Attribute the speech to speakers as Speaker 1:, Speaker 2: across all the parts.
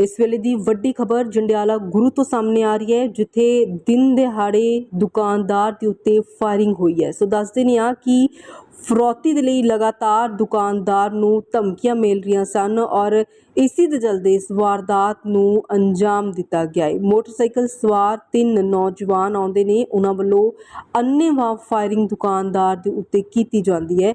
Speaker 1: ਇਸ ਵੇਲੇ ਦੀ ਵੱਡੀ ਖਬਰ ਜੰਡਿਆਲਾ ਗੁਰੂ ਤੋਂ ਸਾਹਮਣੇ ਆ ਰਹੀ ਹੈ, ਜਿੱਥੇ ਦਿਨ ਦਿਹਾੜੇ ਦੁਕਾਨਦਾਰ ਦੇ ਉੱਤੇ ਫਾਇਰਿੰਗ ਹੋਈ ਹੈ। ਸੋ ਦੱਸਦੇ ਨੇ ਆ ਕਿ ਫਰੋਤੀ ਦੇ ਲਈ ਲਗਾਤਾਰ ਦੁਕਾਨਦਾਰ ਨੂੰ ਧਮਕੀਆਂ ਮਿਲ ਰਹੀਆਂ ਸਨ ਔਰ ਇਸੇ ਦੇ ਚਲਦੇ ਇਸ ਵਾਰਦਾਤ ਨੂੰ ਅੰਜਾਮ ਦਿੱਤਾ ਗਿਆ ਹੈ। ਮੋਟਰਸਾਈਕਲ ਸਵਾਰ ਤਿੰਨ ਨੌਜਵਾਨ ਆਉਂਦੇ ਨੇ। ਉਹਨਾਂ ਵੱਲੋਂ ਅੰਨ੍ਹੇਵਾਹ ਫਾਇਰਿੰਗ ਦੁਕਾਨਦਾਰ ਦੇ ਉੱਤੇ ਕੀਤੀ ਜਾਂਦੀ ਹੈ।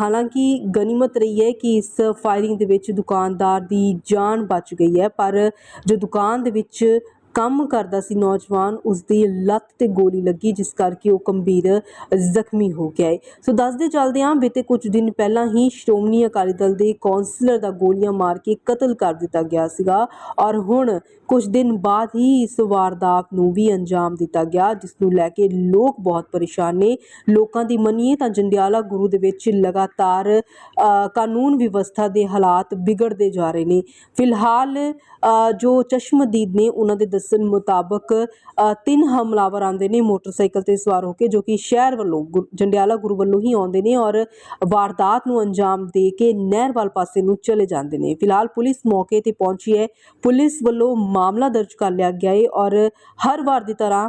Speaker 1: ਹਾਲਾਂਕਿ ਗਨੀਮਤ ਰਹੀ ਹੈ ਕਿ ਇਸ ਫਾਇਰਿੰਗ ਦੇ ਵਿੱਚ ਦੁਕਾਨਦਾਰ ਦੀ ਜਾਨ ਬਚ ਗਈ ਹੈ, ਪਰ ਜੋ ਦੁਕਾਨ ਦੇ ਵਿੱਚ ਕੰਮ ਕਰਦਾ ਸੀ ਨੌਜਵਾਨ ਉਸ ਦੀ ਲੱਤ ਤੇ ਗੋਲੀ ਲੱਗੀ, ਜਿਸ ਕਰਕੇ ਉਹ ਗੰਭੀਰ ਜ਼ਖਮੀ ਹੋ ਗਿਆ ਹੈ ਸੋ ਦੱਸਦੇ ਚੱਲਦੇ ਹਾਂ ਬੀਤੇ ਕੁਝ ਦਿਨ ਪਹਿਲਾਂ ਹੀ ਸ਼੍ਰੋਮਣੀ ਅਕਾਲੀ ਦਲ ਦੇ ਕੌਂਸਲਰ ਦਾ ਗੋਲੀਆਂ ਮਾਰ ਕੇ ਕਤਲ ਕਰ ਦਿੱਤਾ ਗਿਆ ਸੀਗਾ ਔਰ ਹੁਣ ਕੁਝ ਦਿਨ ਬਾਅਦ ਹੀ ਇਸ ਵਾਰਦਾਤ ਨੂੰ ਵੀ ਅੰਜਾਮ ਦਿੱਤਾ ਗਿਆ, ਜਿਸ ਨੂੰ ਲੈ ਕੇ ਲੋਕ ਬਹੁਤ ਪਰੇਸ਼ਾਨ ਨੇ। ਲੋਕਾਂ ਦੀ ਮੰਨੀਏ ਤਾਂ ਜੰਡਿਆਲਾ ਗੁਰੂ ਦੇ ਵਿੱਚ ਲਗਾਤਾਰ ਕਾਨੂੰਨ ਵਿਵਸਥਾ ਦੇ ਹਾਲਾਤ ਵਿਗੜਦੇ ਜਾ ਰਹੇ ਨੇ। ਫਿਲਹਾਲ ਜੋ ਚਸ਼ਮਦੀਦ ਨੇ ਉਹਨਾਂ ਦੇ ਦੱਸਣ ਮੁਤਾਬਕ ਤਿੰਨ ਹਮਲਾਵਰ ਆਉਂਦੇ ਨੇ ਮੋਟਰਸਾਈਕਲ ਤੇ ਸਵਾਰ ਹੋ ਕੇ, ਜੋ ਕਿ ਸ਼ਹਿਰ ਵੱਲੋਂ ਗੁਰ- ਜੰਡਿਆਲਾ ਗੁਰੂ ਵੱਲੋਂ ਹੀ ਆਉਂਦੇ ਨੇ ਔਰ ਵਾਰਦਾਤ ਨੂੰ ਅੰਜਾਮ ਦੇ ਕੇ ਨਹਿਰ ਵੱਲ ਪਾਸੇ ਨੂੰ ਚਲੇ ਜਾਂਦੇ ਨੇ। ਫਿਲਹਾਲ ਪੁਲਿਸ ਮੌਕੇ ਤੇ ਪਹੁੰਚੀ ਹੈ। ਪੁਲਿਸ ਵੱਲੋਂ ਮਾਮਲਾ ਦਰਜ ਕਰ ਲਿਆ ਗਿਆ ਹੈ ਔਰ ਹਰ ਵਾਰ ਦੀ ਤਰ੍ਹਾਂ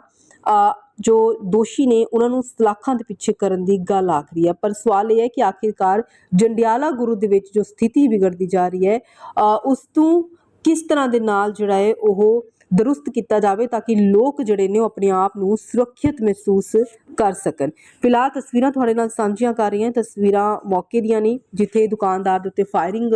Speaker 1: ਜੋ ਦੋਸ਼ੀ ਨੇ ਉਹਨਾਂ ਨੂੰ ਸਲਾਖਾਂ ਦੇ ਪਿੱਛੇ ਕਰਨ ਦੀ ਗੱਲ ਆਖ ਰਹੀ ਹੈ। ਪਰ ਸਵਾਲ ਇਹ ਹੈ ਕਿ ਆਖਿਰਕਾਰ ਜੰਡਿਆਲਾ ਗੁਰੂ ਦੇ ਵਿੱਚ ਜੋ ਸਥਿਤੀ ਵਿਗੜਦੀ ਜਾ ਰਹੀ ਹੈ ਉਸ ਤੋਂ ਕਿਸ ਤਰ੍ਹਾਂ ਦੇ ਨਾਲ ਜਿਹੜਾ ਹੈ ਉਹ ਦਰੁਸਤ ਕੀਤਾ ਜਾਵੇ ਤਾਂ ਕਿ ਲੋਕ ਜਿਹੜੇ ਨੇ ਉਹ ਆਪਣੇ ਆਪ ਨੂੰ ਸੁਰੱਖਿਅਤ ਮਹਿਸੂਸ ਕਰ ਸਕਣ। ਫਿਲਹਾਲ ਤਸਵੀਰਾਂ ਤੁਹਾਡੇ ਨਾਲ ਸਾਂਝੀਆਂ ਕਰ ਰਹੀਆਂ। ਤਸਵੀਰਾਂ ਮੌਕੇ ਦੀਆਂ ਨੇ, ਜਿੱਥੇ ਦੁਕਾਨਦਾਰ ਦੇ ਉੱਤੇ ਫਾਇਰਿੰਗ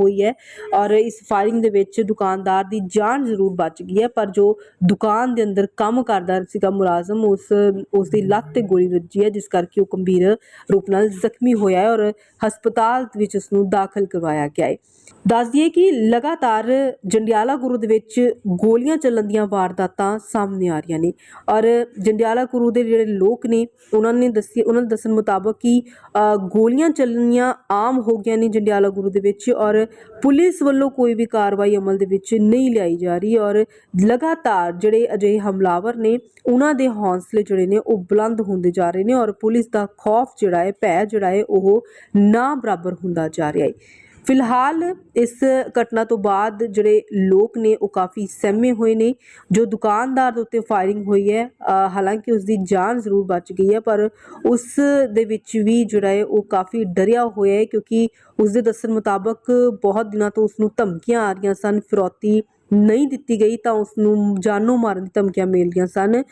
Speaker 1: ਹੋਈ ਹੈ ਔਰ ਇਸ ਫਾਇਰਿੰਗ ਦੇ ਵਿੱਚ ਦੁਕਾਨਦਾਰ ਦੀ ਜਾਨ ਜ਼ਰੂਰ ਬਚ ਗਈ ਹੈ। ਪਰ ਜੋ ਦੁਕਾਨ ਦੇ ਅੰਦਰ ਕੰਮ ਕਰਦਾ ਸੀਗਾ ਮੁਲਾਜ਼ਮ, ਉਸ ਉਸ ਦੀ ਲੱਤ ਤੇ ਗੋਲੀ ਵੱਜੀ ਹੈ, ਜਿਸ ਕਰਕੇ ਉਹ ਗੰਭੀਰ ਰੂਪ ਨਾਲ ਜ਼ਖਮੀ ਹੋਇਆ ਹੈ ਔਰ ਹਸਪਤਾਲ ਵਿੱਚ ਉਸ ਨੂੰ ਦਾਖਲ ਕਰਵਾਇਆ ਗਿਆ ਹੈ। ਦੱਸ ਦਈਏ ਕਿ ਲਗਾਤਾਰ ਜੰਡਿਆਲਾ ਗੁਰੂ ਦੇ ਵਿੱਚ ਗੋਲੀ ਗੋਲੀਆਂ ਚੱਲਣ ਦੀਆਂ ਵਾਰਦਾਤਾਂ ਸਾਹਮਣੇ ਆ ਰਹੀਆਂ ਨੇ। ਔਰ ਜੰਡਿਆਲਾ ਗੁਰੂ ਦੇ ਜਿਹੜੇ ਲੋਕ ਨੇ, ਉਹਨਾਂ ਨੇ ਦੱਸੀ, ਉਹਨਾਂ ਦੇ ਦੱਸਣ ਮੁਤਾਬਕ ਕਿ ਗੋਲੀਆਂ ਚੱਲਣੀਆਂ ਆਮ ਹੋ ਗਈਆਂ ਨੇ ਜੰਡਿਆਲਾ ਗੁਰੂ ਦੇ ਵਿੱਚ ਔਰ ਪੁਲਿਸ ਵੱਲੋਂ ਕੋਈ ਵੀ ਕਾਰਵਾਈ ਅਮਲ ਦੇ ਵਿੱਚ ਨਹੀਂ ਲਿਆਈ ਜਾ ਰਹੀ ਔਰ ਲਗਾਤਾਰ ਜਿਹੜੇ ਅਜਿਹੇ ਹਮਲਾਵਰ ਨੇ, ਉਹਨਾਂ ਦੇ ਹੌਸਲੇ ਜਿਹੜੇ ਨੇ ਉਹ ਬੁਲੰਦ ਹੁੰਦੇ ਜਾ ਰਹੇ ਨੇ ਔਰ ਪੁਲਿਸ ਦਾ ਖੌਫ ਜਿਹੜਾ ਹੈ, ਭੈ ਜਿਹੜਾ ਹੈ, ਉਹ ਨਾ ਬਰਾਬਰ ਹੁੰਦਾ ਜਾ ਰਿਹਾ ਹੈ। ਫਿਲਹਾਲ ਇਸ ਘਟਨਾ ਤੋਂ ਬਾਅਦ ਜਿਹੜੇ ਲੋਕ ਨੇ ਉਹ ਕਾਫੀ ਸਹਿਮੇ ਹੋਏ ਨੇ। ਜੋ ਦੁਕਾਨਦਾਰ ਦੇ ਉੱਤੇ ਫਾਇਰਿੰਗ ਹੋਈ ਹੈ ਹਾਲਾਂਕਿ ਉਸ ਦੀ ਜਾਨ ਜ਼ਰੂਰ ਬਚ ਗਈ ਹੈ, ਪਰ ਉਸ ਦੇ ਵਿੱਚ ਵੀ ਜਿਹੜਾ ਹੈ ਉਹ ਕਾਫੀ ਡਰਿਆ ਹੋਇਆ ਹੈ ਕਿਉਂਕਿ ਉਸ ਦੇ ਦੱਸਣ ਮੁਤਾਬਕ ਬਹੁਤ ਦਿਨਾਂ ਤੋਂ ਉਸ ਨੂੰ ਧਮਕੀਆਂ ਆ ਰਹੀਆਂ ਸਨ। ਫਿਰੌਤੀ ਨਹੀਂ ਦਿੱਤੀ ਗਈ ਤਾਂ ਉਸ ਨੂੰ ਜਾਨੋਂ ਮਾਰਨ ਦੀ ਧਮਕੀਆਂ ਮਿਲ ਸਨ।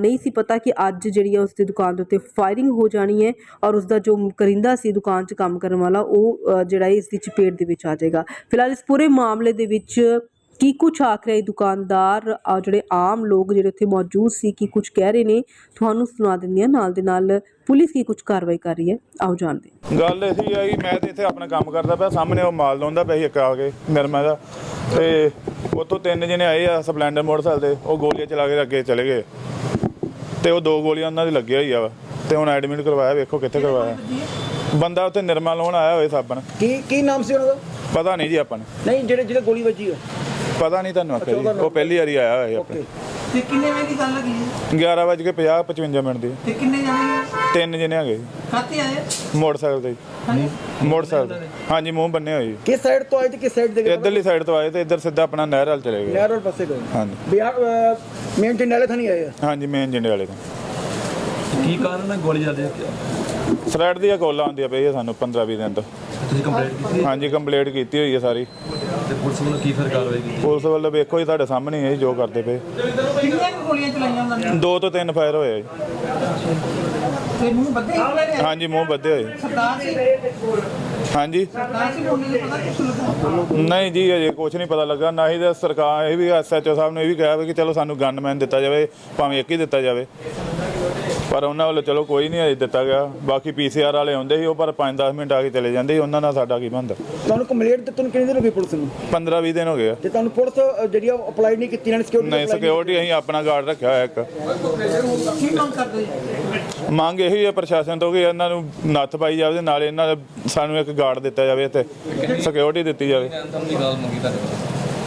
Speaker 1: ਨਹੀਂ ਸੀ ਪਤਾ ਕਿ ਅੱਜ ਜਿਹੜੀ ਹੈ ਉਸ ਦੀ ਦੁਕਾਨ ਦੇ ਉੱਤੇ ਫਾਇਰਿੰਗ ਹੋ ਜਾਣੀ ਹੈ ਔਰ ਉਸ ਦਾ ਜੋ ਕਰਿੰਦਾ ਸੀ ਦੁਕਾਨ 'ਚ ਕੰਮ ਕਰਨ ਵਾਲਾ, ਉਹ ਜਿਹੜਾ ਇਸ ਦੀ ਚਪੇਟ ਦੇ ਵਿੱਚ ਆ ਜਾਏਗਾ। ਫਿਲਹਾਲ ਇਸ ਪੂਰੇ ਮਾਮਲੇ ਦੇ ਵਿੱਚ ਕੀ ਕੁਝ ਆਖ ਰਿਹਾ ਦੁਕਾਨਦਾਰ? ਜਿਹੜੇ ਆਮ ਲੋਕ ਜਿਹੜੇ ਉੱਥੇ ਮੌਜੂਦ ਸੀ, ਕੀ ਕੁਝ ਕਹਿ ਰਹੇ ਨੇ? ਤੁਹਾਨੂੰ ਸੁਣਾ ਦਿੰਦੀ ਹਾਂ। ਨਾਲ ਦੇ ਨਾਲ ਪੁਲਿਸ ਕੀ ਕੁਝ ਕਾਰਵਾਈ ਕਰ ਰਹੀ ਹੈ। ਆਓ ਜਾਣਦੇ
Speaker 2: ਗੱਲ ਇਹੀ ਸੀ ਆਈ ਮੈਂ ਤੇ ਇੱਥੇ ਆਪਣਾ ਕੰਮ ਕਰਦਾ ਪਿਆ। ਸਾਹਮਣੇ ਉਹ ਮਾਲ ਲਾਉਂਦਾ ਪਿਆ ਸੀ ਇੱਕ ਆ ਕੇ ਨਿਰਮਾ ਦਾ ਤੇ ਉੱਥੋਂ ਤਿੰਨ ਜਣੇ ਆਏ ਆ ਸਪਲੈਂਡਰ ਮੋਟਰਸਾਈਕਲ ਤੇ ਉਹ ਗੋਲੀਆਂ ਚਲਾ ਕੇ ਅੱਗੇ ਚਲੇ ਗਏ। ਤੇ ਉਹ ਦੋ ਗੋਲੀਆਂ ਉਹਨਾਂ ਦੀ ਲੱਗੀਆਂ ਹੋਈ ਆ ਤੇ ਹੁਣ ਐਡਮਿਟ ਕਰਵਾਇਆ ਵੇਖੋ ਕਿੱਥੇ ਕਰਵਾਇਆ। ਬੰਦਾ ਉੱਥੇ ਨਿਰਮਾ ਲਾਉਣ ਆਇਆ ਹੋਏ ਸਾਬਣ।
Speaker 3: ਕੀ ਕੀ ਨਾਮ ਸੀ ਉਹਨਾਂ ਦਾ?
Speaker 2: ਪਤਾ ਨਹੀਂ ਜੀ ਆਪਾਂ ਨੂੰ।
Speaker 3: ਨਹੀਂ ਜਿਹੜੇ ਜਿਹੜੇ ਗੋਲੀ ਵੱਜੀ ਆ
Speaker 2: ਪਤਾ ਨਹੀਂ ਤੁਹਾਨੂੰ ਆਖਿਆ ਜੀ। ਉਹ ਪਹਿਲੀ ਵਾਰੀ ਆਇਆ ਹੋਇਆ ਆਪਣੇ।
Speaker 4: ਤੇ ਕਿੰਨੇ ਵਜੇ ਦੀ ਗੱਲ ਲੱਗੀ ਹੈ
Speaker 2: 11 ਵਜੇ ਕੇ 50 55 ਮਿੰਟ ਦੀ।
Speaker 4: ਤੇ ਕਿੰਨੇ ਜਾਣੇ?
Speaker 2: ਤਿੰਨ ਜਣੇ ਹੈਗੇ ਜੀ,
Speaker 4: ਖਾਤੇ ਆਏ?
Speaker 2: ਮੋਟਰਸਾਈਕਲ ਤੇ ਜੀ।
Speaker 4: ਹਾਂਜੀ।
Speaker 2: ਮੋਟਰਸਾਈਕਲ ਤੇ। ਹਾਂਜੀ। ਮੂੰਹ ਬੰਨੇ ਹੋਏ ਜੀ।
Speaker 3: ਕਿਸ ਸਾਈਡ ਤੋਂ ਆਏ ਤੇ ਕਿਸ ਸਾਈਡ ਦੇ ਗਏ?
Speaker 2: ਇੱਧਰਲੀ ਸਾਈਡ ਤੋਂ ਆਏ ਤੇ ਇੱਧਰ ਸਿੱਧਾ ਆਪਣਾ ਨਹਿਰ ਵੱਲ ਚਲੇ ਗਏ।
Speaker 3: ਨਹਿਰ ਰੋਡ ਪਾਸੇ ਗਏ।
Speaker 2: ਹਾਂਜੀ।
Speaker 3: ਬਿਹਾਰ ਮੇਨ ਜੰਡਾਲੇ ਥਾਣੀ ਆਏ ਆ?
Speaker 2: ਹਾਂਜੀ ਮੇਨ ਜਿੰਡੇ ਵਾਲੇ ਤੋਂ
Speaker 5: ਕੀ ਕਾਰਨ ਹੈ ਗੋਲੀ ਚੱਲਦੀ ਹੈ
Speaker 2: ਥ੍ਰੈਡ ਦੀਆਂ ਕਾਲਾਂ ਆਉਂਦੀਆਂ ਪਈਆਂ ਸਾਨੂੰ 15 20 ਦਿਨ ਤੋਂ।
Speaker 5: ਤੁਸੀਂ ਕੰਪਲੇਂਟ ਕੀਤੀ
Speaker 2: ਹਾਂਜੀ ਕੰਪਲੀਟ ਕੀਤੀ ਹੋਈ ਹੈ ਸਾਰੀ।
Speaker 5: ਤੇ ਪੁਲਿਸ ਵੱਲੋਂ ਕੀ ਫਿਰ ਕਾਰਵਾਈ ਕੀਤੀ?
Speaker 2: ਪੁਲਿਸ ਵੱਲੋਂ ਵੇਖੋ ਜੀ ਤੁਹਾਡੇ ਸਾਹਮਣੇ ਹੀ ਹੈ ਜੀ ਜੋ ਕਰਦੇ ਪਏ।
Speaker 4: ਕਿੰਨੀਆਂ ਕੁ ਗੋਲੀਆਂ ਚਲਾਈਆਂ ਉਹਨਾਂ ਨੇ?
Speaker 2: ਦੋ ਤੋਂ ਤਿੰਨ ਫਾਇਰ ਹੋਏ ਆ ਜੀ।
Speaker 4: ਤੇ ਮੂੰਹ ਬੱਦੇ ਹੋਏ ਨੇ?
Speaker 2: ਹਾਂਜੀ ਮੂੰਹ ਬੱਧੇ ਹੋਏ।
Speaker 4: ਸਰਦਾਰ ਸੀ
Speaker 2: ਹਾਂਜੀ।
Speaker 4: ਸਰਦਾਰ ਸੀ ਪਤਾ
Speaker 2: ਨਹੀਂ ਜੀ ਅਜੇ ਕੁਝ ਨਹੀਂ ਪਤਾ ਲੱਗਾ। ਨਾ ਹੀ ਤਾਂ ਸਰਕਾਰ ਇਹ ਵੀ ਐਸਐਚਓ ਸਾਹਿਬ ਨੇ ਇਹ ਵੀ ਕਿਹਾ ਵੀ ਕਿ ਚਲੋ ਸਾਨੂੰ ਗਨਮੈਨ ਦਿੱਤਾ ਜਾਵੇ ਭਾਵੇਂ ਇੱਕ ਹੀ ਦਿੱਤਾ ਜਾਵੇ। ਪਰ ਉਹਨਾਂ ਵੱਲੋਂ ਚਲੋ ਕੋਈ ਨਹੀਂ ਅਜੇ ਦਿੱਤਾ ਗਿਆ। ਬਾਕੀ ਪੀਸੀਆਰ ਵਾਲੇ ਆਉਂਦੇ ਸੀ ਉਹ ਪਰ 5-10 ਮਿੰਟ ਆ ਕੇ ਚਲੇ ਜਾਂਦੇ ਸੀ। ਉਹਨਾਂ ਨਾਲ ਸਾਡਾ ਕੀ ਬਣਦਾ
Speaker 3: ਤੁਹਾਨੂੰ ਕੰਪਲੇਂਟ ਤੇ ਤੁਹਾਨੂੰ ਕਿੰਨੇ ਦਿਨ ਹੋ ਗਏ ਪੁਲਿਸ ਨੂੰ?
Speaker 2: 15-20 ਦਿਨ ਹੋ ਗਏ ਆ।
Speaker 3: ਤੇ ਤੁਹਾਨੂੰ ਪੁਲਿਸ ਅ, ਜਿਹੜੀ ਅਪਲਾਈ ਨਹੀਂ ਕੀਤੀ ਇਹਨਾਂ ਨੇ ਸਿਕਿਉਰਿਟੀ
Speaker 2: ਨਹੀਂ ਸਿਕਿਉਰਿਟੀ ਅਸੀਂ ਆਪਣਾ ਗਾਰਡ ਰੱਖਿਆ ਹੋਇਆ ਇੱਕ।
Speaker 4: ਮੰਗ ਕਰਦੇ ਜੀ?
Speaker 2: ਮੰਗ ਇਹੀ ਹੈ ਪ੍ਰਸ਼ਾਸਨ ਤੋਂ ਕਿ ਇਹਨਾਂ ਨੂੰ ਨੱਥ ਪਾਈ ਜਾਵੇ ਤੇ ਨਾਲੇ ਇਹਨਾਂ ਦਾ ਸਾਨੂੰ ਇੱਕ ਗਾਰਡ ਦਿੱਤਾ ਜਾਵੇ ਤੇ ਸਿਕਿਉਰਿਟੀ ਦਿੱਤੀ ਜਾਵੇ।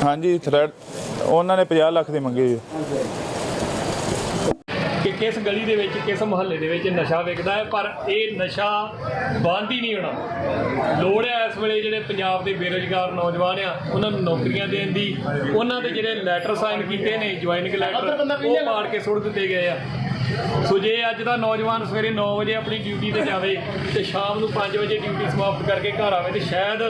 Speaker 2: ਹਾਂਜੀ ਥ੍ਰੈਡ ਉਹਨਾਂ ਨੇ 50 ਲੱਖ ਦੀ ਮੰਗੀ ਜੀ।
Speaker 6: ਕਿ ਕਿਸ ਗਲੀ ਦੇ ਵਿੱਚ ਕਿਸ ਮੁਹੱਲੇ ਦੇ ਵਿੱਚ ਨਸ਼ਾ ਵਿਕਦਾ ਹੈ ਪਰ ਇਹ ਨਸ਼ਾ ਬੰਦ ਹੀ ਨਹੀਂ ਹੋਣਾ। ਲੋੜ ਹੈ ਇਸ ਵੇਲੇ ਜਿਹੜੇ ਪੰਜਾਬ ਦੇ ਬੇਰੁਜ਼ਗਾਰ ਨੌਜਵਾਨ ਆ ਉਹਨਾਂ ਨੂੰ ਨੌਕਰੀਆਂ ਦੇਣ ਦੀ। ਉਹਨਾਂ ਦੇ ਜਿਹੜੇ ਲੈਟਰ ਸਾਈਨ ਕੀਤੇ ਨੇ ਜੁਆਇਨਿੰਗ ਲੈਟਰ ਉਹ ਪਾੜ ਕੇ ਸੁੱਟ ਦਿੱਤੇ ਗਏ ਆ। ਸੋ ਜੇ ਅੱਜ ਦਾ ਨੌਜਵਾਨ ਸਵੇਰੇ 9 ਵਜੇ ਆਪਣੀ ਡਿਊਟੀ ਤੇ ਜਾਵੇ ਤੇ ਸ਼ਾਮ ਨੂੰ 5 ਵਜੇ ਡਿਊਟੀ ਸਮਾਪਤ ਕਰਕੇ ਘਰ ਆਵੇ ਤੇ ਸ਼ਾਇਦ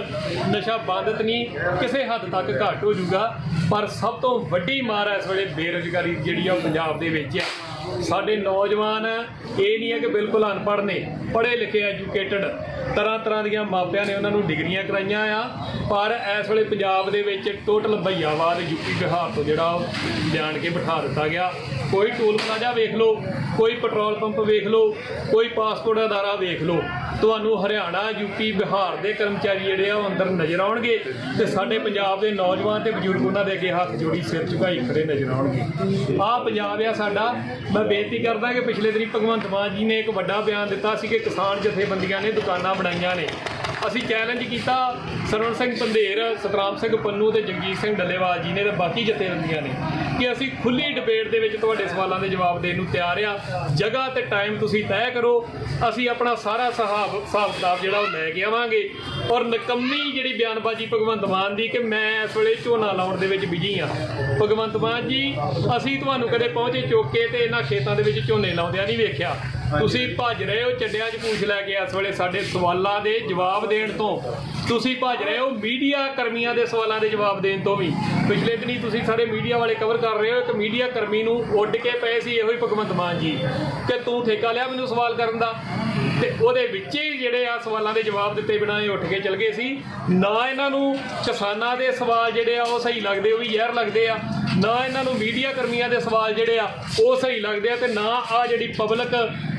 Speaker 6: ਨਸ਼ਾ ਬੰਦ ਤਾਂ ਨਹੀਂ ਕਿਸੇ ਹੱਦ ਤੱਕ ਘੱਟ ਹੋ ਜਾਊਗਾ। ਪਰ ਸਭ ਤੋਂ ਵੱਡੀ ਮਾਰ ਹੈ ਇਸ ਵੇਲੇ ਬੇਰੁਜ਼ਗਾਰੀ ਜਿਹੜੀ ਆ ਪੰਜਾਬ ਦੇ ਵਿੱਚ ਆ ਸਾਡੇ ਨੌਜਵਾਨ ਇਹ ਨਹੀਂ ਹੈ ਕਿ ਬਿਲਕੁਲ ਅਨਪੜ੍ਹ ਨੇ, ਪੜ੍ਹੇ ਲਿਖੇ ਐਜੂਕੇਟਡ ਤਰ੍ਹਾਂ ਤਰ੍ਹਾਂ ਦੀਆਂ ਮਾਪਿਆਂ ਨੇ ਉਹਨਾਂ ਨੂੰ ਡਿਗਰੀਆਂ ਕਰਾਈਆਂ ਆ, ਪਰ ਇਸ ਵੇਲੇ ਪੰਜਾਬ ਦੇ ਵਿੱਚ ਟੋਟਲ ਭਈਆਵਾਦ ਯੂਪੀ ਬਿਹਾਰ ਤੋਂ ਜਿਹੜਾ ਉਹ ਜਾਣ ਕੇ ਬਿਠਾ ਦਿੱਤਾ ਗਿਆ। ਕੋਈ ਟੋਲ ਪਲਾਜ਼ਾ ਵੇਖ ਲਓ, ਕੋਈ ਪੈਟਰੋਲ ਪੰਪ ਵੇਖ ਲਓ, ਕੋਈ ਪਾਸਪੋਰਟ ਅਦਾਰਾ ਵੇਖ ਲਓ। ਤੁਹਾਨੂੰ ਹਰਿਆਣਾ ਯੂਪੀ ਬਿਹਾਰ ਦੇ ਕਰਮਚਾਰੀ ਜਿਹੜੇ ਆ ਉਹ ਅੰਦਰ ਨਜ਼ਰ ਆਉਣਗੇ ਤੇ ਸਾਡੇ ਪੰਜਾਬ ਦੇ ਨੌਜਵਾਨ ਤੇ ਬਜ਼ੁਰਗ ਉਹਨਾਂ ਦੇ ਅੱਗੇ ਹੱਥ ਜੋੜੀ ਸਿਰ ਝੁਕਾਈ ਖੜੇ ਨਜ਼ਰ ਆਉਣਗੇ। ਆਹ ਪੰਜਾਬ ਆ ਸਾਡਾ। ਮੈਂ ਬੇਨਤੀ ਕਰਦਾ ਕਿ ਪਿਛਲੇ ਦਿਨੀ ਭਗਵੰਤ ਮਾਨ ਜੀ ਨੇ ਇੱਕ ਵੱਡਾ ਬਿਆਨ ਦਿੱਤਾ ਸੀ ਕਿ ਕਿਸਾਨ ਜਥੇਬੰਦੀਆਂ ਨੇ ਦੁਕਾਨਾਂ ਬਣਾਈਆਂ ਨੇ। ਅਸੀਂ ਚੈਲੰਜ ਕੀਤਾ ਸਰਵਣ ਸਿੰਘ ਪੰਧੇਰ, ਸਤਰਾਮ ਸਿੰਘ ਪੰਨੂ ਤੇ ਜਗਜੀਤ ਸਿੰਘ ਡੱਲੇਵਾਲ ਜੀ ਨੇ ਤੇ ਬਾਕੀ ਜਥੇਬੰਦੀਆਂ ਨੇ ਕਿ ਅਸੀਂ ਖੁੱਲੀ ਡਿਬੇਟ ਦੇ ਵਿੱਚ ਤੁਹਾਡੇ ਸਵਾਲਾਂ ਦੇ ਜਵਾਬ ਦੇਣ ਨੂੰ ਤਿਆਰ ਆ ਜਗ੍ਹਾ ਤੇ ਟਾਈਮ ਤੁਸੀਂ ਤੈਅ ਕਰੋ। ਅਸੀਂ ਆਪਣਾ ਸਾਰਾ ਹਿਸਾਬ ਹਿਸਾਬ ਕਿਤਾਬ ਜਿਹੜਾ ਉਹ ਲੈ ਕੇ ਆਵਾਂਗੇ ਔਰ ਨਕੰਮੀ ਜਿਹੜੀ ਬਿਆਨਬਾਜ਼ੀ ਭਗਵੰਤ ਮਾਨ ਦੀ ਕਿ ਮੈਂ ਇਸ ਵੇਲੇ ਝੋਨਾ ਲਾਉਣ ਦੇ ਵਿੱਚ ਬਿਜ਼ੀ ਆ ਭਗਵੰਤ ਮਾਨ ਜੀ, ਅਸੀਂ ਤੁਹਾਨੂੰ ਕਦੇ ਪਹੁੰਚੇ ਚੁੱਕ ਕੇ ਤੇ ਇਹਨਾਂ ਖੇਤਾਂ ਦੇ ਵਿੱਚ ਝੋਨੇ ਲਾਉਂਦਿਆਂ ਨਹੀਂ ਵੇਖਿਆ। ਤੁਸੀਂ ਭੱਜ ਰਹੇ ਹੋ ਚੱਡਿਆਂ 'ਚ ਪੂਛ ਲੈ ਕੇ ਇਸ ਵੇਲੇ ਸਾਡੇ ਸਵਾਲਾਂ ਦੇ ਜਵਾਬ ਦੇਣ ਤੋਂ। ਤੁਸੀਂ ਭੱਜ ਰਹੇ ਹੋ ਮੀਡੀਆ ਕਰਮੀਆਂ ਦੇ ਸਵਾਲਾਂ ਦੇ ਜਵਾਬ ਦੇਣ ਤੋਂ ਵੀ। ਪਿਛਲੇ ਦਿਨੀ ਤੁਸੀਂ ਸਾਰੇ ਮੀਡੀਆ ਵਾਲੇ ਕਵਰ ਕਰ ਰਹੇ ਹੋ, ਇੱਕ ਮੀਡੀਆ ਕਰਮੀ ਨੂੰ ਉੱਡ ਕੇ ਪਏ ਸੀ ਇਹੋ ਹੀ ਭਗਵੰਤ ਮਾਨ ਜੀ। ਕਿ ਤੂੰ ਠੇਕਾ ਲਿਆ ਮੈਨੂੰ ਸਵਾਲ ਕਰਨ ਦਾ? ਤੇ ਉਹਦੇ ਵਿੱਚ ਹੀ ਜਿਹੜੇ ਆ ਸਵਾਲਾਂ ਦੇ ਜਵਾਬ ਦਿੱਤੇ ਬਿਨਾਂ ਇਹ ਉੱਠ ਕੇ ਚਲ ਗਏ ਸੀ। ਨਾ ਇਹਨਾਂ ਨੂੰ ਕਿਸਾਨਾਂ ਦੇ ਸਵਾਲ ਜਿਹੜੇ ਆ ਉਹ ਸਹੀ ਲੱਗਦੇ, ਉਹ ਵੀ ਜ਼ਹਿਰ ਲੱਗਦੇ ਆ। ਨਾ ਇਹਨਾਂ ਨੂੰ ਮੀਡੀਆ ਕਰਮੀਆਂ ਦੇ ਸਵਾਲ ਜਿਹੜੇ ਆ ਉਹ ਸਹੀ ਲੱਗਦੇ ਆ। ਤੇ ਨਾ ਆ ਜਿਹੜੀ ਪਬਲਿਕ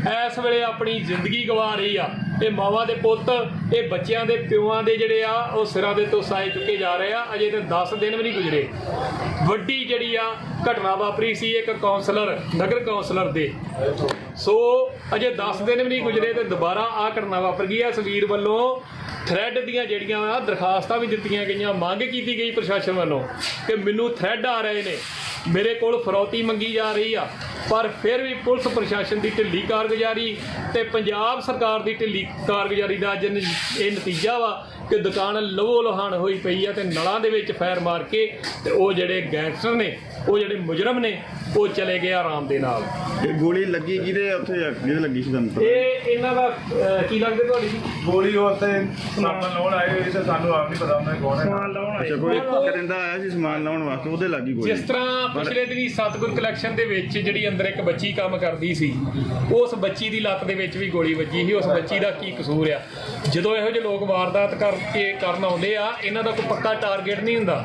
Speaker 6: ਇਸ ਵੇਲੇ ਆਪਣੀ ਜ਼ਿੰਦਗੀ ਗਵਾ ਰਹੀ ਆ। ਇਹ ਮਾਵਾਂ ਦੇ ਪੁੱਤ, ਇਹ ਬੱਚਿਆਂ ਦੇ ਪਿਓਾਂ ਦੇ ਜਿਹੜੇ ਆ, ਉਹ ਸਿਰਾਂ ਦੇ ਤੋਂ ਸਾਏ ਚੁੱਕੇ ਜਾ ਰਹੇ ਆ। ਅਜੇ ਤੇ 10 ਦਿਨ ਵੀ ਨਹੀਂ ਗੁਜ਼ਰੇ। ਵੱਡੀ ਜਿਹੜੀ ਆ ਘਟਨਾ ਵਾਪਰੀ ਸੀ ਇੱਕ ਕਾਉਂਸਲਰ ਨਗਰ ਕਾਉਂਸਲਰ ਦੇ। ਸੋ ਅਜੇ 10 ਦਿਨ ਵੀ ਨਹੀਂ ਗੁਜ਼ਰੇ ਤੇ ਦੁਬਾਰਾ ਆ ਘਟਨਾ ਵਾਪਰ ਗਈ ਆ। ਸਵੀਰ ਵੱਲੋਂ ਥ੍ਰੈਡ ਦੀਆਂ ਜਿਹੜੀਆਂ ਆ, ਦਰਖਾਸਤਾਂ ਵੀ ਦਿੱਤੀਆਂ ਗਈਆਂ। ਮੰਗ ਕੀਤੀ ਗਈ ਪ੍ਰਸ਼ਾਸਨ ਵੱਲੋਂ ਕਿ ਮੈਨੂੰ ਥ੍ਰੈਡ ਆ ਰਹੇ ਨੇ। ਮੇਰੇ ਕੋਲ ਫਰੌਤੀ ਮੰਗੀ ਜਾ ਰਹੀ ਆ, ਪਰ ਫਿਰ ਵੀ ਪੁਲਿਸ ਪ੍ਰਸ਼ਾਸਨ ਦੀ ਢਿੱਲੀ ਕਾਰਗੁਜ਼ਾਰੀ ਤੇ ਪੰਜਾਬ ਸਰਕਾਰ ਦੀ ਢਿੱਲੀ ਕਾਰਗੁਜ਼ਾਰੀ ਦਾ ਅੱਜ ਇਹ ਨਤੀਜਾ ਵਾ। ਕਿ ਦੁਕਾਨ ਲਵੋ ਲੋਹਾਨ ਹੋਈ ਪਈ ਆ ਤੇ ਨਲਾਂ ਦੇ ਵਿੱਚ ਫੈਰ ਮਾਰ ਕੇ ਤੇ ਉਹ ਜਿਹੜੇ ਗੈਂਗਸਟਰ ਨੇ ਉਹ ਜਿਹੜੇ ਮੁਜਰਮ ਨੇ ਉਹ ਚਲੇ ਗਏ ਆਰਾਮ ਦੇ ਨਾਲ।
Speaker 7: ਇਹ ਗੋਲੀ ਲੱਗੀ ਕਿਹਦੇ ਉੱਥੇ ਜਿਹਦੇ ਲੱਗੀ ਸੀ ਤੁਹਾਨੂੰ ਪਤਾ?
Speaker 6: ਇਹ ਇਹਨਾਂ ਦਾ ਅਹ, ਕੀ ਲੱਗਦਾ ਤੁਹਾਡੀ ਜੀ?
Speaker 2: ਗੋਲੀ ਉਹ ਤੇ ਸਮਾਨ ਲਾਉਣ ਆਏ ਹੋਏ ਸੀ ਸਾਨੂੰ ਆਪ ਨਹੀਂ ਪਤਾ ਉਹਨਾਂ ਕੌਣ ਹੈ।
Speaker 7: ਅੱਛਾ ਕੋਈ ਕਰਿੰਦਾ ਆਇਆ ਸੀ ਸਮਾਨ ਲਾਉਣ ਵਾਸਤੇ ਉਹਦੇ ਲੱਗੀ ਗੋਲੀ।
Speaker 6: ਜਿਸ ਤਰ੍ਹਾਂ ਪਿਛਲੇ ਦਿਨੀ ਸਤਗੁਰ ਕਲੈਕਸ਼ਨ ਦੇ ਵਿੱਚ ਜਿਹੜੀ ਅੰਦਰ ਇੱਕ ਬੱਚੀ ਕੰਮ ਕਰਦੀ ਸੀ ਉਸ ਬੱਚੀ ਦੀ ਲੱਤ ਦੇ ਵਿੱਚ ਵੀ ਗੋਲੀ ਵੱਜੀ ਸੀ ਉਸ ਬੱਚੀ ਦਾ ਕੀ ਕਸੂਰ ਆ? ਜਦੋਂ ਇਹੋ ਜਿਹੇ ਲੋਕ ਵਾਰਦਾਤ ਕਰਕੇ ਕਰਨ ਆਉਂਦੇ ਆ, ਇਹਨਾਂ ਦਾ ਕੋਈ ਪੱਕਾ ਟਾਰਗੇਟ ਨਹੀਂ ਹੁੰਦਾ।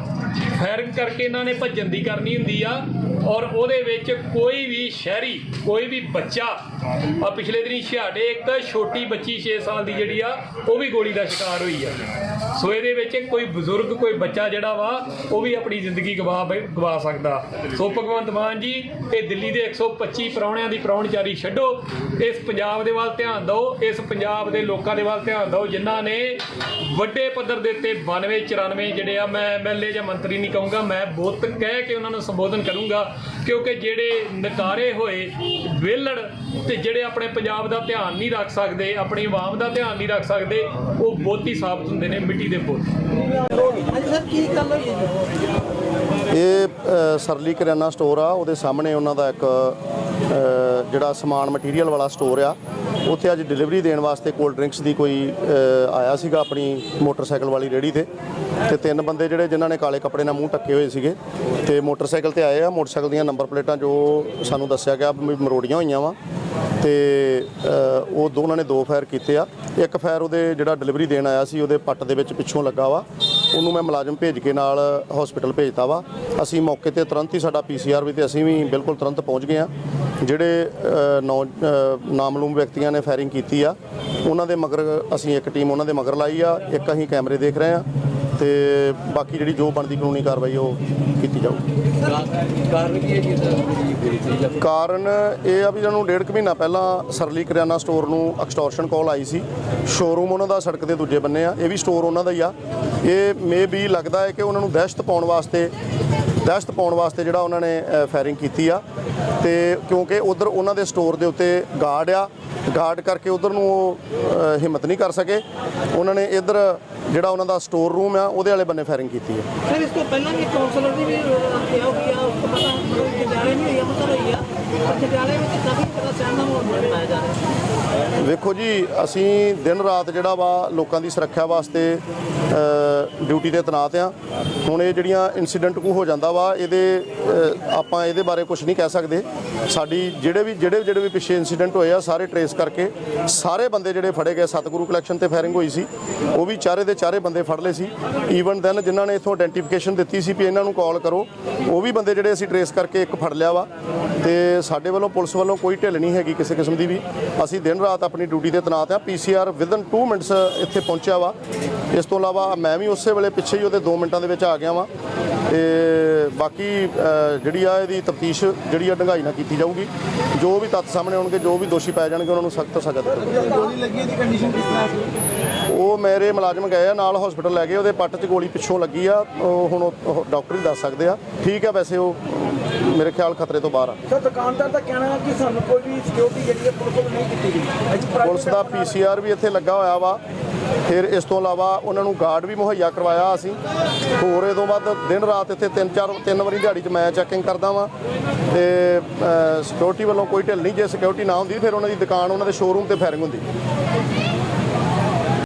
Speaker 6: ਫਾਇਰਿੰਗ ਕਰਕੇ ਇਹਨਾਂ ਨੇ ਭੱਜਣ ਦੀ ਕਰਨੀ ਹੁੰਦੀ ਆ। ਔਰ ਉਹਦੇ ਵਿੱਚ ਕੋਈ ਵੀ ਸ਼ਹਿਰੀ, ਕੋਈ ਵੀ ਬੱਚਾ, ਆ ਪਿਛਲੇ ਦਿਨੀ ਛਿਆਟੇ ਇੱਕ ਛੋਟੀ ਬੱਚੀ 6 ਸਾਲ ਦੀ ਜਿਹੜੀ ਆ, ਉਹ ਵੀ ਗੋਲੀ ਦਾ ਸ਼ਿਕਾਰ ਹੋਈ ਆ। ਸੋ ਇਹਦੇ ਵਿੱਚ ਕੋਈ ਬਜ਼ੁਰਗ, ਕੋਈ ਬੱਚਾ ਜਿਹੜਾ ਵਾ, ਉਹ ਵੀ ਆਪਣੀ ਜ਼ਿੰਦਗੀ ਗਵਾ ਬੈ- ਗਵਾ ਸਕਦਾ। ਸੋ ਭਗਵੰਤ ਮਾਨ ਜੀ, ਇਹ ਦਿੱਲੀ ਦੇ 125 ਪ੍ਰਾਹੁਣਿਆਂ ਦੀ ਪ੍ਰਾਹੁਣਚਾਰੀ ਛੱਡੋ। ਇਸ ਪੰਜਾਬ ਦੇ ਵੱਲ ਧਿਆਨ ਦਿਓ, ਇਸ ਪੰਜਾਬ ਦੇ ਲੋਕਾਂ ਦੇ ਵੱਲ ਧਿਆਨ ਦਿਓ, ਜਿਨ੍ਹਾਂ ਨੇ ਵੱਡੇ ਪੱਧਰ ਦੇ ਉੱਤੇ 92 94 ਜਿਹੜੇ ਆ, ਮੈਂ ਐਮਐਲਏ ਜਾਂ ਮੰਤਰੀ ਨਹੀਂ ਕਹੂੰਗਾ, ਮੈਂ ਬੁੱਤ ਕਹਿ ਕੇ ਉਹਨਾਂ ਨੂੰ ਸੰਬੋਧਨ ਕਰੂੰਗਾ। ਕਿਉਂਕਿ ਜਿਹੜੇ ਨਕਾਰੇ ਹੋਏ ਵਿਹਲੜ ਤੇ ਜਿਹੜੇ ਆਪਣੇ ਪੰਜਾਬ ਦਾ ਧਿਆਨ ਨਹੀਂ ਰੱਖ ਸਕਦੇ, ਆਪਣੀ ਆਵਾਮ ਦਾ ਧਿਆਨ ਨਹੀਂ ਰੱਖ ਸਕਦੇ, ਉਹ ਬੁੱਤ ਸਾਬਤ ਹੁੰਦੇ ਨੇ ਮਿੱਟੀ ਦੇ ਬੁੱਤ।
Speaker 4: ਹਾਂਜੀ ਸਰ, ਕੀ ਗੱਲ ਹੋਈ? ਹੈ
Speaker 8: ਇਹ ਸਰਲੀ ਕਰਿਆਨਾ ਸਟੋਰ ਆ ਉਹਦੇ ਸਾਹਮਣੇ ਉਹਨਾਂ ਦਾ ਇੱਕ ਜਿਹੜਾ ਸਮਾਨ ਮਟੀਰੀਅਲ ਵਾਲਾ ਸਟੋਰ ਆ ਉੱਥੇ ਅੱਜ ਡਿਲੀਵਰੀ ਦੇਣ ਵਾਸਤੇ ਕੋਲਡ ਡਰਿੰਕਸ ਦੀ ਕੋਈ ਆਇਆ ਸੀਗਾ ਆਪਣੀ ਮੋਟਰਸਾਈਕਲ ਵਾਲੀ ਰੇੜੀ ਤੇ। ਤੇ ਤਿੰਨ ਬੰਦੇ ਜਿਹੜੇ ਜਿਨ੍ਹਾਂ ਨੇ ਕਾਲੇ ਕੱਪੜੇ ਨਾਲ ਮੂੰਹ ਢੱਕੇ ਹੋਏ ਸੀਗੇ ਤੇ ਮੋਟਰਸਾਈਕਲ ਤੇ ਆਏ ਆ ਮੋਟਰਸਾਈਕਲ ਦੀਆਂ ਨੰਬਰ ਪਲੇਟਾਂ ਜੋ ਸਾਨੂੰ ਦੱਸਿਆ ਗਿਆ ਵੀ ਮਰੋੜੀਆਂ ਹੋਈਆਂ ਵਾ। ਤੇ ਅ, ਉਹ ਦੋਨਾਂ ਨੇ ਦੋ ਫਾਇਰ ਕੀਤੇ ਆ। ਇੱਕ ਫਾਇਰ ਉਹਦੇ ਜਿਹੜਾ ਡਿਲੀਵਰੀ ਦੇਣ ਆਇਆ ਸੀ ਉਹਦੇ ਪੱਟ ਦੇ ਵਿੱਚ ਪਿੱਛੋਂ ਲੱਗਾ ਵਾ। ਉਹਨੂੰ ਮੈਂ ਮੁਲਾਜ਼ਮ ਭੇਜ ਕੇ ਨਾਲ ਹਸਪੀਟਲ ਭੇਜਤਾ ਵਾ। ਅਸੀਂ ਮੌਕੇ ਤੇ ਤੁਰੰਤ ਹੀ ਸਾਡਾ ਪੀਸੀਆਰ ਵੀ ਤੇ ਅਸੀਂ ਵੀ ਬਿਲਕੁਲ ਤੁਰੰਤ ਪਹੁੰਚ ਗਏ ਆ ਜਿਹੜੇ ਨੌ ਨਾਮਲੂਮ ਵਿਅਕਤੀਆਂ ਨੇ ਫਾਇਰਿੰਗ ਕੀਤੀ ਆ, ਉਹਨਾਂ ਦੇ ਮਗਰ ਅਸੀਂ ਇੱਕ ਟੀਮ ਉਹਨਾਂ ਦੇ ਮਗਰ ਲਾਈ ਆ, ਇੱਕ ਅਸੀਂ ਕੈਮਰੇ ਦੇਖ ਰਹੇ ਆ ਤੇ ਬਾਕੀ ਜਿਹੜੀ ਜੋ ਬਣਦੀ ਕਾਨੂੰਨੀ ਕਾਰਵਾਈ ਉਹ ਕੀਤੀ ਜਾਊਗੀ। ਕਾਰਨ ਇਹ ਆ ਵੀ ਇਹਨਾਂ ਨੂੰ ਡੇਢ ਕੁ ਮਹੀਨਾ ਪਹਿਲਾਂ ਸਰਲੀ ਕਰਿਆਨਾ ਸਟੋਰ ਨੂੰ ਐਕਸਟੋਰਸ਼ਨ ਕਾਲ ਆਈ ਸੀ। ਸ਼ੋਰੂਮ ਉਹਨਾਂ ਦਾ ਸੜਕ ਦੇ ਦੂਜੇ ਬੰਨੇ ਆ ਇਹ ਵੀ ਸਟੋਰ ਉਹਨਾਂ ਦਾ ਹੀ ਆ। ਇਹ ਮੇ ਵੀ ਲੱਗਦਾ ਹੈ ਕਿ ਉਹਨਾਂ ਨੂੰ ਦਹਿਸ਼ਤ ਪਾਉਣ ਵਾਸਤੇ ਦਹਿਸ਼ਤ ਪਾਉਣ ਵਾਸਤੇ ਜਿਹੜਾ ਉਹਨਾਂ ਨੇ ਫਾਇਰਿੰਗ ਕੀਤੀ ਆ। ਤੇ ਕਿਉਂਕਿ ਉਧਰ ਉਹਨਾਂ ਦੇ ਸਟੋਰ ਦੇ ਉੱਤੇ ਗਾਰਡ ਆ। ਗਾਰਡ ਕਰਕੇ ਉਧਰ ਨੂੰ ਉਹ ਹਿੰਮਤ ਨਹੀਂ ਕਰ ਸਕੇ। ਉਹਨਾਂ ਨੇ ਇਧਰ ਜਿਹੜਾ ਉਹਨਾਂ ਦਾ ਸਟੋਰ ਰੂਮ ਆ, ਉਹਦੇ ਵਾਲੇ ਬੰਨੇ ਫਾਇਰਿੰਗ ਕੀਤੀ ਹੈ
Speaker 4: ਸਰ, ਇਸ ਤੋਂ ਪਹਿਲਾਂ ਵੀ ਕਾਉਂਸਲਰ ਦੀ ਵੀ ਹੱਤਿਆ ਹੋ ਉਸ ਤੋਂ ਪਹਿਲਾਂ ਮਤਲਬ ਨਹੀਂ ਹੋਈ ਅੰਮ੍ਰਿਤਸਰ ਹੋਈ ਆ। ਪਰ ਵਿੱਚ ਕਾਫੀ ਬੜਾ ਸਹਿਮ ਦਾ ਬਣਾਇਆ ਜਾ ਰਿਹਾ
Speaker 8: ਵੇਖੋ ਜੀ, ਅਸੀਂ ਦਿਨ ਰਾਤ ਜਿਹੜਾ ਵਾ ਲੋਕਾਂ ਦੀ ਸੁਰੱਖਿਆ ਵਾਸਤੇ ਡਿਊਟੀ ਤੇ ਤੈਨਾਤ ਆ। ਹੁਣ ਇਹ ਜਿਹੜੀਆਂ ਇਨਸੀਡੈਂਟ ਕੋ ਹੋ ਜਾਂਦਾ ਵਾ, ਇਹਦੇ ਆਪਾਂ ਇਹਦੇ ਬਾਰੇ ਕੁਝ ਨਹੀਂ ਕਹਿ ਸਕਦੇ। ਸਾਡੀ ਜਿਹੜੇ ਵੀ, ਜਿਹੜੇ ਜਿਹੜੇ ਵੀ ਪਿੱਛੇ ਇਨਸੀਡੈਂਟ ਹੋਏ ਆ, ਸਾਰੇ ਟਰੇਸ ਕਰਕੇ ਸਾਰੇ ਬੰਦੇ ਜਿਹੜੇ ਫੜੇ ਗਏ, ਸਤਿਗੁਰੂ ਕਲੈਕਸ਼ਨ ਤੇ ਫਾਇਰਿੰਗ ਹੋਈ ਸੀ, ਉਹ ਵੀ ਚਾਰੇ ਦੇ ਚਾਰੇ ਬੰਦੇ ਫੜ ਲਏ ਸੀ। ਈਵਨ ਦੈਨ ਜਿਨ੍ਹਾਂ ਨੇ ਇਥੋਂ ਆਇਡੈਂਟੀਫਿਕੇਸ਼ਨ ਦਿੱਤੀ ਸੀ ਵੀ ਇਹਨਾਂ ਨੂੰ ਕਾਲ ਕਰੋ, ਉਹ ਵੀ ਬੰਦੇ ਜਿਹੜੇ ਅਸੀਂ ਟਰੇਸ ਕਰਕੇ ਇੱਕ ਫੜ ਲਿਆ ਵਾ। ਤੇ ਸਾਡੇ ਵੱਲੋਂ ਪੁਲਿਸ ਵੱਲੋਂ ਕੋਈ ਢਿੱਲ ਨਹੀਂ ਹੈਗੀ ਕਿਸੇ ਕਿਸਮ ਦੀ ਵੀ। ਅਸੀਂ ਦਿਨ ਰਾਤ ਆਪਣੀ ਡਿਊਟੀ ਤੇ ਤੈਨਾਤ ਆ ਪੀਸੀਆਰ ਵਿਦਨ 2 ਮਿੰਟਸ ਇੱਥੇ ਪਹੁੰਚਿਆ ਵਾ। ਇਸ ਤੋਂ ਇਲਾਵਾ ਮੈਂ ਵੀ ਉਸੇ ਵੇਲੇ ਪਿੱਛੇ ਹੀ ਉਹਦੇ 2 ਮਿੰਟਾਂ ਦੇ ਵਿੱਚ ਆ ਗਿਆ ਵਾਂ। ਤੇ ਬਾਕੀ ਜਿਹੜੀ ਆ ਇਹਦੀ ਤਫਤੀਸ਼ ਜਿਹੜੀ ਆ ਡੰਗਾਈ ਨਾਲ ਕੀਤੀ ਜਾਊਗੀ। ਜੋ ਵੀ ਤੱਥ ਸਾਹਮਣੇ ਆਉਣਗੇ, ਜੋ ਵੀ ਦੋਸ਼ੀ ਪਾਏ ਜਾਣਗੇ, ਉਹਨਾਂ ਨੂੰ ਸਖਤ ਸਜ਼ਾ ਦਿੱਤੀ ਜਾਊਗੀ
Speaker 3: ਗੋਲੀ ਲੱਗੀ ਦੀ ਕੰਡੀਸ਼ਨ ਕਿਸ ਤਰ੍ਹਾਂ ਸੀ
Speaker 8: ਉਹ ਮੇਰੇ ਮੁਲਾਜ਼ਮ ਗਏ ਆ ਨਾਲ ਹਸਪੀਟਲ ਲੈ ਗਏ ਉਹਦੇ ਪੱਟ 'ਚ ਗੋਲੀ ਪਿੱਛੋਂ ਲੱਗੀ ਆ। ਉਹ ਹੁਣ ਉਹ- ਡਾਕਟਰ ਹੀ ਦੱਸ ਸਕਦੇ ਆ। ਠੀਕ ਆ ਵੈਸੇ ਉਹ ਮੇਰੇ ਖਿਆਲ ਖਤਰੇ ਤੋਂ ਬਾਹਰ ਆ।
Speaker 3: ਸਰ ਦੁਕਾਨਦਾਰ ਦਾ ਕਹਿਣਾ ਹੈ ਕਿ ਸਾਨੂੰ ਕੋਈ ਵੀ ਸਿਕਿਉਰਿਟੀ ਜਿਹੜੀ ਹੈ ਪੁਲਿਸ ਵੱਲੋਂ ਨਹੀਂ ਦਿੱਤੀ ਗਈ।
Speaker 8: ਪੁਲਿਸ ਦਾ ਪੀਸੀਆਰ ਵੀ ਇੱਥੇ ਲੱਗਾ ਹੋਇਆ ਵਾ। ਫਿਰ ਇਸ ਤੋਂ ਇਲਾਵਾ ਉਹਨਾਂ ਨੂੰ ਗਾਰਡ ਵੀ ਮੁਹੱਈਆ ਕਰਵਾਇਆ ਅਸੀਂ। ਹੋਰ ਇਹ ਤੋਂ ਬਾਅਦ ਦਿਨ ਰਾਤ ਇੱਥੇ ਤਿੰਨ ਚਾਰ ਤਿੰਨ ਵਾਰੀ ਦਿਹਾੜੀ 'ਚ ਮੈਂ ਚੈਕਿੰਗ ਕਰਦਾ ਵਾਂ। ਤੇ ਸਿਕਿਉਰਿਟੀ ਵੱਲੋਂ ਕੋਈ ਢਿੱਲ ਨਹੀਂ ਜੇ ਸਿਕਿਉਰਿਟੀ ਨਾ ਹੁੰਦੀ ਫਿਰ ਉਹਨਾਂ ਦੀ ਦੁਕਾਨ ਉਹਨਾਂ ਦੇ ਸ਼ੋਰੂਮ ਤੇ ਫਾਇਰਿੰਗ ਹੁੰਦੀ।